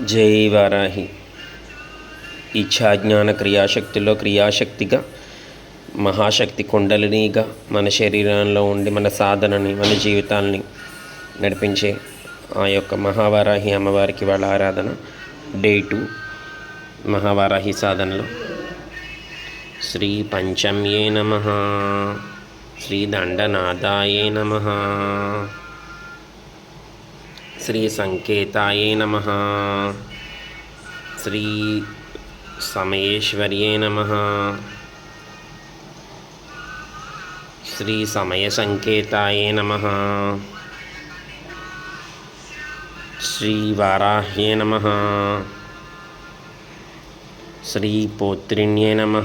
జై వారాహి. ఇచ్ఛాజ్ఞాన క్రియాశక్తిలో క్రియాశక్తిగా మహాశక్తి కుండలినిగా మన శరీరంలో ఉండి మన సాధనని మన జీవితాల్ని నడిపించే ఆ యొక్క మహావారాహి అమ్మవారికి వాళ్ళ ఆరాధన డే టూ మహావారాహి సాధనలో. శ్రీ పంచమ్యే నమ. శ్రీ దండనాథాయే నమ. శ్రీ సంకేతాయే నమ శ్రీ సమయేశ్వర్యే నమ శ్రీ సమయ సంకేతాయే నమ శ్రీ వారాహ్యే నమ శ్రీ పౌత్రిణ్యే నమ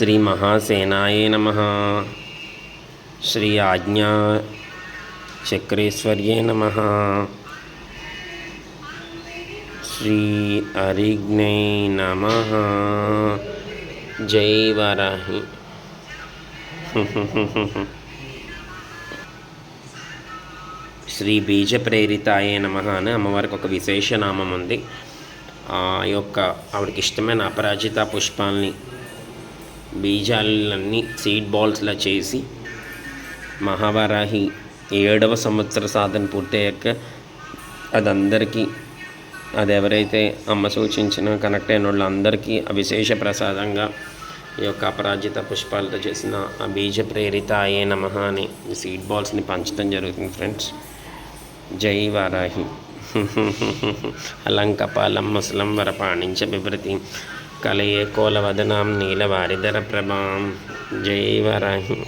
శ్రీ మహాసేనాయ నమ శ్రీ మహాసేనాయే శ్రీ ఆజ్ఞా చక్రేశ్వర్యే నమ శ్రీ అరిజ్ఞై నమ జై వరాహి శ్రీ బీజ ప్రేరితాయే నమ అని అమ్మవారికి ఒక విశేష నామం ఉంది. ఆ యొక్క ఆవిడకి ఇష్టమైన అపరాజిత పుష్పాల్ని బీజాలన్నీ సీడ్ బాల్స్లా చేసి మహావారాహి ఏడవ సంవత్సర సాధన పూర్తయ్యాక అదందరికీ అది ఎవరైతే అమ్మ సూచించిన కనెక్ట్ అయిన వాళ్ళందరికీ అవిశేష ప్రసాదంగా ఈ యొక్క అపరాజిత పుష్పాలతో చేసిన ఆ బీజ ప్రేరిత అయ్యే నమ అని సీడ్ బాల్స్ని పంచడం జరుగుతుంది ఫ్రెండ్స్. జై వారాహి. అలంకపాలం ముసలం వరపాణించ బిభృతి கலையே கோலவதனாம் நீலவாரிதர பிரபாம் ஜெய்வராகி